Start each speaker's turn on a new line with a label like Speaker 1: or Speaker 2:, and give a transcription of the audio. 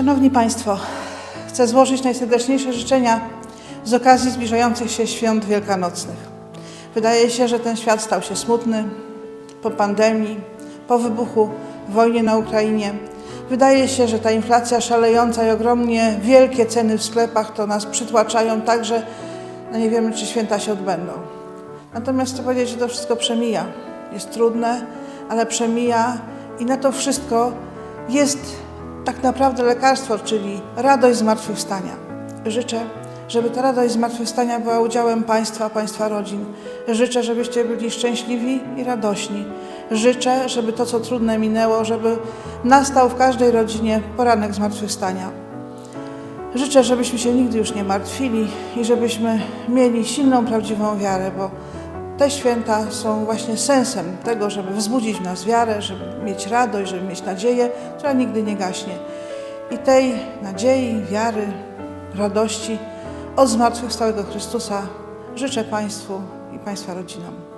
Speaker 1: Szanowni Państwo, chcę złożyć najserdeczniejsze życzenia z okazji zbliżających się świąt wielkanocnych. Wydaje się, że ten świat stał się smutny po pandemii, po wybuchu wojny na Ukrainie. Wydaje się, że ta inflacja szalejąca i ogromnie wielkie ceny w sklepach to nas przytłaczają tak, że no nie wiemy, czy święta się odbędą. Natomiast chcę powiedzieć, że to wszystko przemija. Jest trudne, ale przemija i na to wszystko jest tak naprawdę lekarstwo, czyli radość zmartwychwstania. Życzę, żeby ta radość zmartwychwstania była udziałem Państwa, Państwa rodzin. Życzę, żebyście byli szczęśliwi i radośni. Życzę, żeby to, co trudne minęło, żeby nastał w każdej rodzinie poranek zmartwychwstania. Życzę, żebyśmy się nigdy już nie martwili i żebyśmy mieli silną, prawdziwą wiarę, bo te święta są właśnie sensem tego, żeby wzbudzić w nas wiarę, żeby mieć radość, żeby mieć nadzieję, która nigdy nie gaśnie. I tej nadziei, wiary, radości od zmartwychwstałego Chrystusa życzę Państwu i Państwa rodzinom.